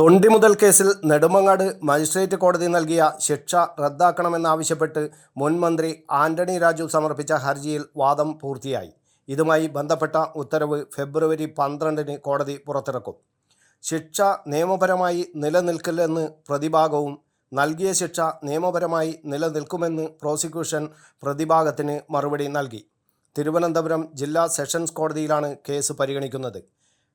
തൊണ്ടിമുതൽ കേസിൽ നെടുമങ്ങാട് മജിസ്ട്രേറ്റ് കോടതി നൽകിയ ശിക്ഷ റദ്ദാക്കണമെന്നാവശ്യപ്പെട്ട് മുൻ മന്ത്രി ആന്റണി രാജു സമർപ്പിച്ച ഹർജിയിൽ വാദം പൂർത്തിയായി. ഇതുമായി ബന്ധപ്പെട്ട ഉത്തരവ് ഫെബ്രുവരി പന്ത്രണ്ടിന് കോടതി പുറത്തിറക്കും. ശിക്ഷ നിയമപരമായി നിലനിൽക്കില്ലെന്ന് പ്രതിഭാഗവും നൽകിയ ശിക്ഷ നിയമപരമായി നിലനിൽക്കുമെന്ന് പ്രോസിക്യൂഷൻ പ്രതിഭാഗത്തിന് മറുപടി നൽകി. തിരുവനന്തപുരം ജില്ലാ സെഷൻസ് കോടതിയിലാണ് കേസ് പരിഗണിക്കുന്നത്.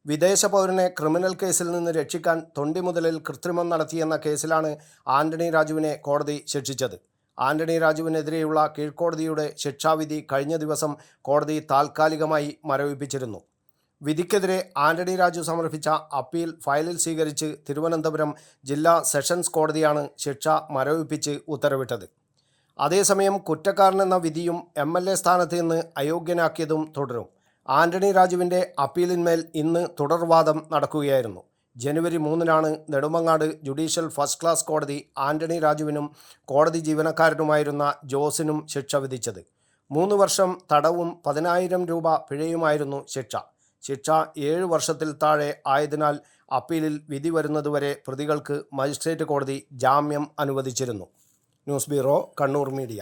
വിദേശ പൗരനെ ക്രിമിനൽ കേസിൽ നിന്ന് രക്ഷിക്കാൻ തൊണ്ടി മുതലിൽ കൃത്രിമം നടത്തിയെന്ന കേസിലാണ് ആന്റണി രാജുവിനെ കോടതി ശിക്ഷിച്ചത്. ആന്റണി രാജുവിനെതിരെയുള്ള കീഴ്ക്കോടതിയുടെ ശിക്ഷാവിധി കഴിഞ്ഞ ദിവസം കോടതി താൽക്കാലികമായി മരവിപ്പിച്ചിരുന്നു. വിധിക്കെതിരെ ആന്റണി രാജു സമർപ്പിച്ച അപ്പീൽ ഫയലിൽ സ്വീകരിച്ച് തിരുവനന്തപുരം ജില്ലാ സെഷൻസ് കോടതിയാണ് ശിക്ഷ മരവിപ്പിച്ച് ഉത്തരവിട്ടത്. അതേസമയം കുറ്റക്കാരനെന്ന വിധിയും എം എൽ എ സ്ഥാനത്ത് നിന്ന് അയോഗ്യനാക്കിയതും തുടരും. ആന്റണി രാജുവിന്റെ അപ്പീലിന്മേൽ ഇന്ന് തുടർവാദം നടക്കുകയായിരുന്നു. ജനുവരി മൂന്നിനാണ് നെടുമങ്ങാട് ജുഡീഷ്യൽ ഫസ്റ്റ് ക്ലാസ് കോടതി ആന്റണി രാജുവിനും കോടതി ജീവനക്കാരനുമായിരുന്ന ജോസിനും ശിക്ഷ വിധിച്ചത്. മൂന്ന് വർഷം തടവും പതിനായിരം രൂപ പിഴയുമായിരുന്നു ശിക്ഷ. ശിക്ഷ ഏഴ് വർഷത്തിൽ താഴെ ആയതിനാൽ അപ്പീലിൽ വിധി വരുന്നതുവരെ പ്രതികൾക്ക് മജിസ്ട്രേറ്റ് കോടതി ജാമ്യം അനുവദിച്ചിരുന്നു. News bureau Kannur media.